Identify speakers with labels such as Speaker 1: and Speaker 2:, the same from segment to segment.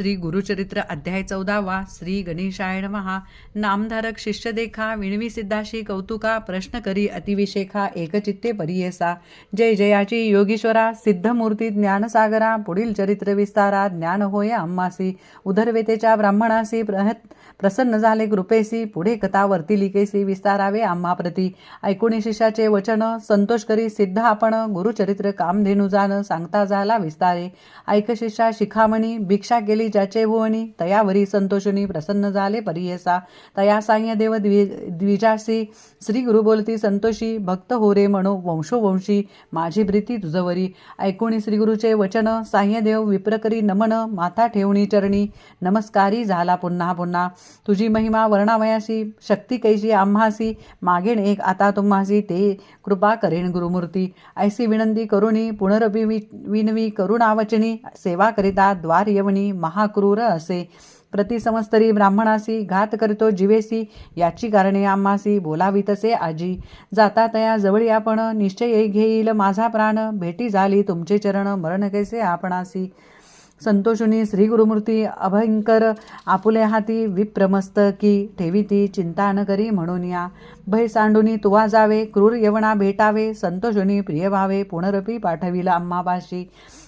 Speaker 1: श्री गुरुचरित्र अध्याय चौदावा श्री गणेशायण महा नामधारक शिष्य देखा विणवी सिद्धाशी कौतुका प्रश्न करी अतिविशेखा एकचित्ते परियेसा. जय जयाची योगीश्वरा सिद्धमूर्ती ज्ञानसागरा पुढील चरित्र विस्तारा ज्ञान होय अम्मासी. उदरवेतेच्या ब्राह्मणासी प्रहत प्रसन्न झाले कृपेसी. पुढे कथा वर्तिलिकेसी विस्तारावे आम्हाप्रती ऐकुणी शिष्याचे वचन संतोष करी सिद्ध आपण गुरुचरित्र कामधेनू जाण सांगता झाला विस्तारे. ऐक शिष्या शिखामणी भिक्षा केली ज्याचे भुवनी तयावरी संतोषणी प्रसन्न झाले परियसा तया साह्य देव द्वि द्विजासी श्री गुरु बोलती संतोषी भक्त हो रे म्हणो वंशोवंशी माझी प्रीती तुझवरी ऐकुणी श्रीगुरुचे वचन साह्यदेव विप्रकरी नमन माथा ठेवणी चरणी नमस्कारी झाला पुन्हा पुन्हा. तुझी महिमा वर्णामयाशी शक्ती कैशी आम्हासी मागेण एक आता तुम्हासी ते कृपा करेन गुरुमूर्ती. ऐसी विनंती करुणी पुनरभि विनवी करुणावचनी सेवा करिता द्वार यवनी महाक्रूर असे. प्रतिसमस्तरी ब्राह्मणासी घात करतो जीवेसी. याची कारणे आम्हासी बोलावी तसे आजी. जाता तया जवळी आपण निश्चय घेईल माझा प्राण. भेटी झाली तुमचे चरण मरण कैसे आपणासी? संतोषुनी श्री गुरुमूर्ती अभयंकर आपुले हाती विप्रमस्त की ठेवी ठेविती चिंता न करी म्हणून या. भय सांडुनी तुवा जावे क्रूर यवना भेटावे संतोषुनी प्रिय व्हावे पुनरपी पाठविला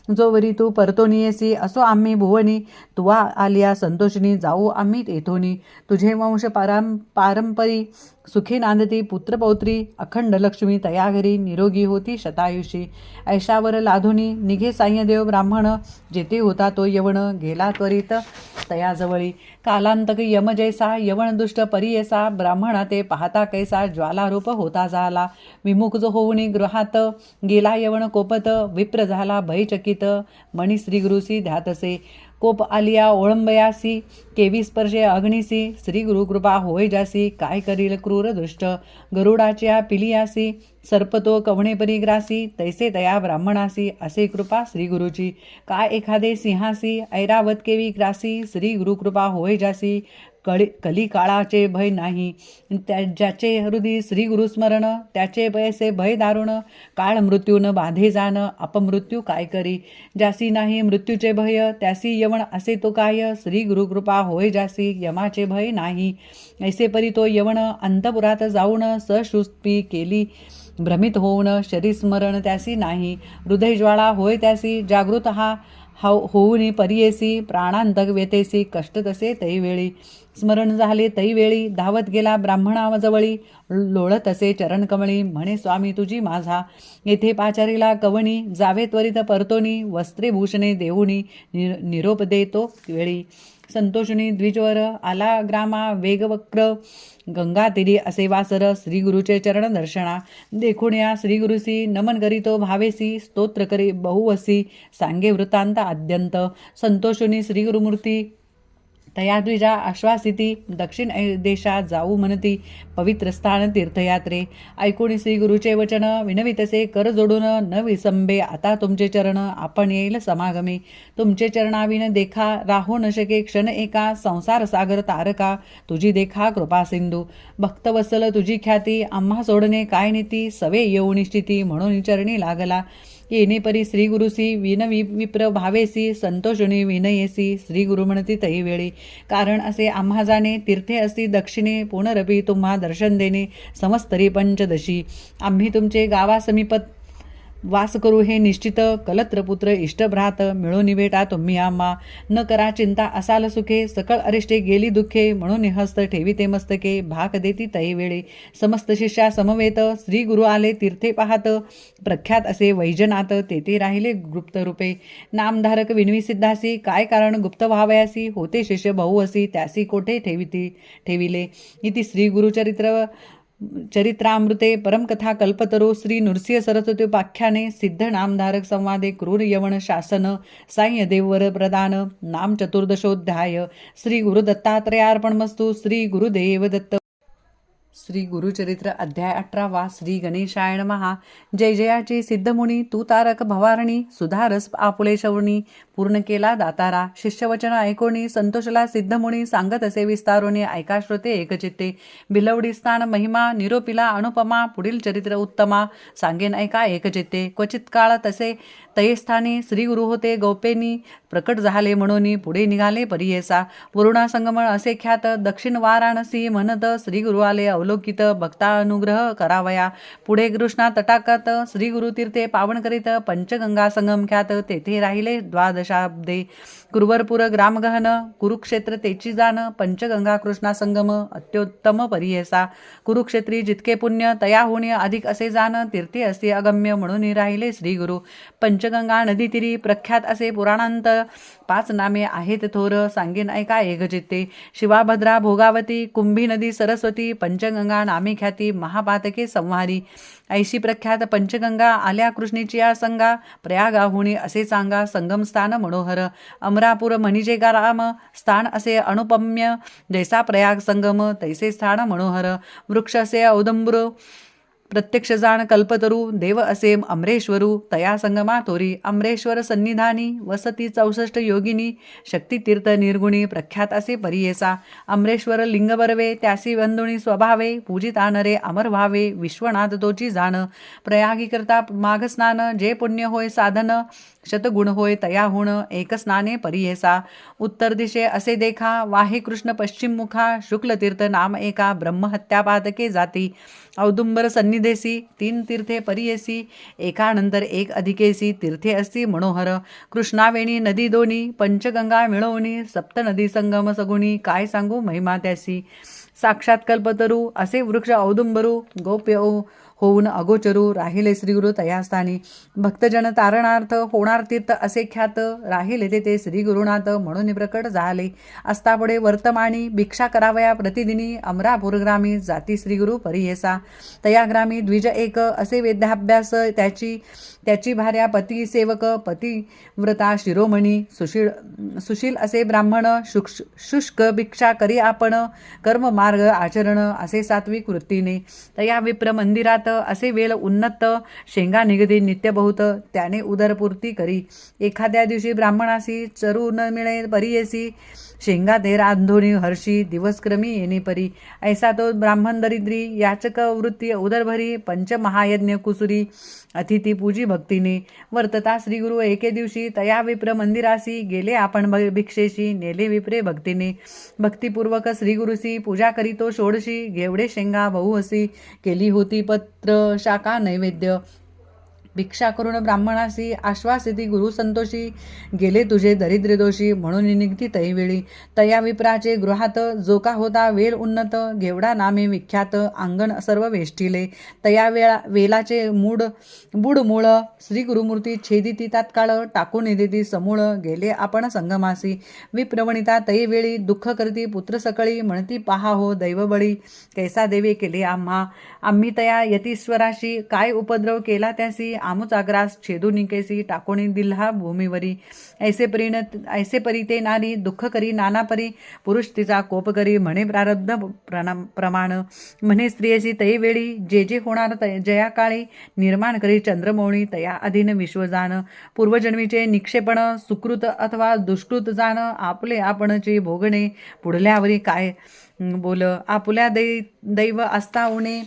Speaker 1: जो वरी तू परतोनीयसी असो आम्ही भुवनी. तुवा आलिया संतोषिनी जाऊ आम्ही तेथोनी. तुझे वंश पारं पारंपरी सुखी नांदती पुत्रपौत्री अखंड लक्ष्मी तया घरी निरोगी होती शतायुषी. ऐशावर लाधुनी निघे साय्यदेव ब्राह्मण जेथे होता तो यवण गेला त्वरित तयाजवळी. कालांतक यम जैसा यवण दुष्ट परियसा ब्राह्मणा ते पाहता कैसा ज्वालारूप होता झाला विमुख जो होऊनी गृहात गेला यवण कोपत विप्र झाला भयचकी भयचकित मणी श्रीगुरुसी ध्यातसे कोप आलिया ओळंबयासी केवी स्पर्शे अग्निसी श्री गुरुकृपा होय जासी काय करील क्रूर दृष्ट. गरुडाच्या पिलियासी सर्पतो कवणे परिग्रासी तैसे तया ब्राह्मणासी असे कृपा श्री गुरुची काय एखादे सिंहासी ऐरावत केवी ग्रासी श्री गुरुकृपा होय जासी कळी कली काळाचे भय नाही. त्या ज्याचे हृदय श्री गुरुस्मरण त्याचे पैसे भय दारुण. काळ मृत्यून बांधे जाण अपमृत्यू काय करी? ज्यासी नाही मृत्यूचे भय त्यासी यवण असे तो काय? श्री गुरुकृपा होय जासी यमाचे भय नाही. ऐसे परी तो यवण अंतपुरात जाऊन सशुस्पी केली. भ्रमित होऊन शरीस्मरण त्यासी नाही. हृदयज्वाळा होय त्यासी जागृत हा. हाव होऊनी परियेसी प्राणांतक व्यतेसी कष्ट तसे तैवेळी स्मरण झाले तैवेळी धावत गेला ब्राह्मणाजवळी लोळत असे चरणकमळी म्हणे स्वामी तुझी माझा. येथे पाचारीला कवणी जावे त्वरित परतोनी वस्त्रे भूषणे देऊनी निरोप देतो वेळी. संतोषणी द्विजवर आला ग्रामा वेगवक्र गंगा तिरी असे वासर श्री गुरुचे चरण दर्शना. देखुण्या श्री गुरुसी नमन करीतो भावेसी स्तोत्र करी बहुवसी सांगे वृत्तांत आद्यंत. संतोषुनी श्री गुरुमूर्ती तयाद्विजा आश्वासिती दक्षिण ऐ- देशात जाऊ म्हणती पवित्र स्थान तीर्थयात्रे. ऐकून श्री गुरुचे वचन विनवितसे कर जोडून न विसंबे आता तुमचे चरण आपण येईल समागमी. तुमचे चरणाविन देखा राहू न शके क्षण एका संसार सागर तारका तुझी देखा कृपा सिंधू. भक्तवत्सल तुझी ख्याती आम्हा सोडणे काय नीती सवे येऊ निश्चिती म्हणून चरणी लागला. येणेपरी श्री गुरुसी विन विप्र भावेसी संतोषणी विनयेसी श्री गुरु म्हणती तई वेळी. कारण असे आम्हा जाणे तीर्थे असती दक्षिणे पुनरपी तुम्हा दर्शन देणे समस्तरी पंचदशी. आम्ही तुमचे गावासमीपत वास करू हे निश्चित कलत्रपुत्र इष्टभ्रात मिळून भेटा तुम्ही आम्हा. न करा चिंता असाल सुखे सकळ अरिष्टे गेली दुःखे म्हणून हस्त ठेविते मस्तके भाक देती तई वेळे. समस्त शिष्या समवेत श्री गुरु आले तीर्थे पाहत. प्रख्यात असे वैजनाथ तेथे राहिले गुप्त रूपे. नामधारक विनवी सिद्धासी काय कारण गुप्त व्हावयासी होते शिष्य बहु असी त्यासी कोठे ठेविती ठेविले? इति श्री गुरुचरित्र चरित्रामृते परमकथा कल्पतरो श्री नृसिंह सरस्वती उपाख्याने सिद्ध नामधारक संवादे क्रूर यवन शासन साह्य देववर प्रदान नाम चतुर्दशोध्याय श्री गुरुदत्तात्रयार्पणमस्तु श्री गुरुदेव दत्त श्री गुरुचरित्र अध्याय अठरावा श्री गणेशायण महा जय जयाची सिद्धमुनी तू तारक भवारणी सुधारस आपुले शवणी. पूर्ण केला दातारा. शिष्यवचन ऐकोणी संतोषला सिद्धमुनी सांगत असे विस्तारोनी ऐका श्रोते एकचित्ते. बिलवडी स्थान महिमा निरोपिला अनुपमा पुढील चरित्र उत्तमा. सांगेन ऐका एकचित्ते. क्वचित काळ तसे. तये श्रीगुरु श्री गुरु होते गौपेनी प्रकट झाले म्हणून पुढे निघाले परियेसा पूर्णा संगमळ असे ख्यात दक्षिण वाराणसी म्हणत श्री गुरु आले अवलोकित भक्ता अनुग्रह करावया. पुढे कृष्णा तटाकात श्री गुरु तीर्थे पावन करीत पंचगंगा संगम ख्यात तेथे राहिले द्वादशाब्दे. कुरवरपूर ग्रामगहन कुरुक्षेत्र तेची जाण पंचगंगा कृष्णा संगम अत्युत्तम परियेसा कुरुक्षेत्री जितके पुण्य तया होणे अधिक असे जाण तीर्थे असे अगम्य म्हणून राहिले श्री गुरु. पंचगंगा नदीतीरी प्रख्यात असे पुराणांत पाच नामे आहेत थोर. सांगेन ऐका एकजिते शिवाभद्रा भोगावती कुंभी नदी सरस्वती पंचगंगा नामे ख्याती महापातके संहारी. ऐशी प्रख्यात पंचगंगा आल्या कृष्णेची या संगा. प्रयागाहुणी असे सांगा संगमस्थान मनोहर. अमरापूर म्हणजे राम स्थान असे अनुपम्य. जैसा प्रयाग संगम तैसे स्थान मनोहर. वृक्ष असे औदंबर. प्रत्यक्ष जाण कल्पतरू देव असेम अमरेश्वरू तया संगमातोरी अमरेश्वर सन्निधानी वसती चौसष्ट योगिनी शक्तितीर्थ निर्गुणी प्रख्यात असे परियेसा अमरेश्वर लिंगबर्वे त्यासी वंदुणी स्वभावे पूजित आनरे अमर व्हावे विश्वनाथ तोची जाण प्रयागी करता माघस्नान जे पुण्य होय साधन शतगुण होय तयाहुण एक स्नाने परियेसा उत्तर दिशे असे देखा वाहे कृष्ण पश्चिम मुखा शुक्लतीर्थ नाम एका ब्रह्महत्यापादके जाती। औदुंबर सन्निधेसी तीन तीर्थे परियेसी एकानंतर एक अधिकेसी तीर्थे असती मनोहर। कृष्णावेणी नदी दोनी पंचगंगा मिळवणी सप्त नदी संगम सगुणी काय सांगू महिमा त्यासी। साक्षात कल्पतरू असे वृक्ष औदुंबरू गोप्यऊ होऊन अगोचरू राहिले श्रीगुरु तयास्थानी. भक्तजन तारणार्थ होणार तीर्थ असे ख्यात. राहिले ते ते श्रीगुरुनाथ म्हणून प्रकट झाले. अस्तापुढे वर्तमानी भिक्षा करावया प्रतिदिनी अमरापूरग्रामी जाती श्रीगुरु परियेसा तया ग्रामी द्विज एक असे वेद्याभ्यास त्याची त्याची भार्या पती सेवक पतिव्रता शिरोमणी सुशील सुशील असे ब्राह्मण शुक्ष शुष्क भिक्षा करी आपण कर्म मार्ग आचरण असे सात्विक वृत्तीने. तया विप्र मंदिरात असे वेळ उन्नत शेंगा निगदी नित्यबहुत त्याने उदरपूर्ती करी. एखाद्या दिवशी ब्राह्मणासी चरू न मिळे परियेसी शेंगा देर आंधोनी हर्षी दिवसक्रमी येणे परी ऐसा तो ब्राह्मण दरिद्री याचक वृत्ती उदरभरी पंचमहायज्ञ कुसुरी अतिथी पूजी भक्तीने. वर्तता श्रीगुरु एके दिवशी तया विप्र मंदिरासी गेले आपण भिक्षेशी नेले विप्रे भक्तीने. भक्तिपूर्वक श्रीगुरुसी पूजा करीतो षोडशी घेवडे शेंगा बहु असी केली होती पत्र शाखा नैवेद्य. भिक्षा करून ब्राह्मणासी आश्वासिती गुरु संतोषी गेले तुझे दरिद्र दोषी म्हणून निघती तैवेळी. तया विप्राचे गृहात जो का होता वेल उन्नत घेवडा नामे विख्यात अंगण सर्व वेष्टिले. तया वेळा वेलाचे मूड बुड मूळ श्री गुरुमूर्ती छेदिती तात्काळ टाकून निधिती समूळ गेले आपण संगमासी. विप्रवणिता तैवेळी दुःख करती पुत्र सकळी म्हणती पहा हो दैवबळी कैसा देवे केले आम्हा. आम्ही तया यतीश्वराशी काय उपद्रव केला त्यासी आमुच आग्रास छेदू निकेसी टाकोणी दिल्हा भूमीवरी. ऐसे परीन ऐसे परी ते नारी दुःख करी नाना परी. पुरुष तिचा कोप करी म्हणे प्रारब्ध प्रमाण. म्हणे स्त्रियेची तई वेळी जे जे होणार जया काळी. निर्माण करी चंद्रमौळी तया अधीन विश्वजान पूर्वजन्मीचे निक्षेपण सुकृत अथवा दुष्कृत जाण. आपले आपणचे भोगणे पुढल्यावरी काय? बोल आपुल्या दै दैव असता उणे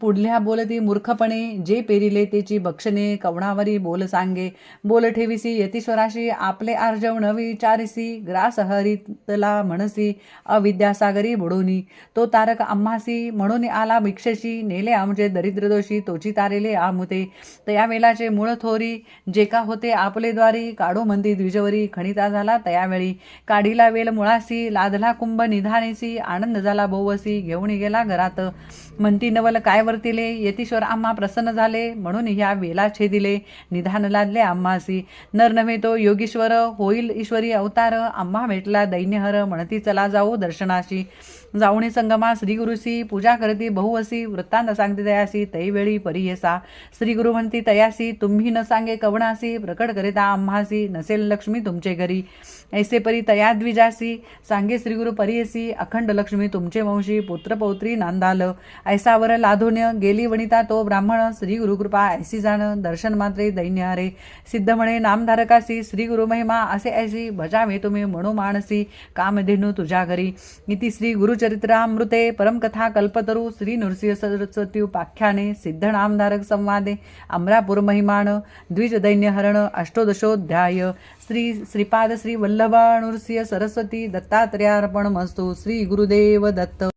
Speaker 1: पुढल्या बोलती मूर्खपणे जे पेरिले तेची बक्षणे कवणावरी बोल सांगे. बोल ठेविसी यतीश्वराशी आपले आर्जव न विचारिसी. ग्रास हरितला म्हणसी अविद्यासागरी बुडोनी. तो तारक आम्हासी म्हणून आला भिक्षेशी. नेले आमचे दरिद्र दोषी तोची तारेले आमुते. तया वेलाचे मूळ थोरी जे का होते आपले द्वारी. काढो मंदी द्विजवरी खणिता झाला तयावेळी. काढीला वेल मुळासी लादला कुंभ निधानेसी. आनंद झाला बोवसी घेऊन गेला घरात. म्हणती नवल काय वर्तिले यतीश्वर आम्हा प्रसन्न झाले म्हणून ह्या वेला छेदिले निधान लादले आम्हासी. नर नव्हे तो योगीश्वर होईल ईश्वरी अवतार आम्हा भेटला दैन्यहर म्हणती चला जाऊ दर्शनाशी. जाऊणी संगमा श्रीगुरुसी पूजा करती बहुवसी वृत्तांत सांगते तयासी तैवेळी परियसा श्रीगुरु म्हणती तयासी तुम्ही न सांगे कवणासी प्रकट करिता आम्हासी नसेल लक्ष्मी तुमचे घरी. ऐसे परी तया द्विजासी सांगे श्रीगुरु परियसी अखंड लक्ष्मी तुमचे वंशी पुत्र पौत्री नांदाल. ऐसावर लाधोन्य गेली वनिता तो ब्राह्मण श्री गुरुकृपा ऐसी जाण दर्शन मात्रे दैन्य सिद्ध म्हणे नामधारकासी श्री गुरु महिमा असे ऐसी भजावे तुम्ही म्हणू मानसी कामधेनू तुझ्या घरी. इति श्री गुरु गुरुचरित्रामृते परमकथा कल्पतरू श्री नृसिंह सरस्वती उपाख्याने सिद्धनामधारक संवादे अमरापूर महिमाण द्विजदैन्यहरण अष्टोदशोध्याय श्री श्रीपाद श्री वल्लभा नृसिंह सरस्वती दत्तात्रयार्पण मस्तु श्री गुरुदेव दत्त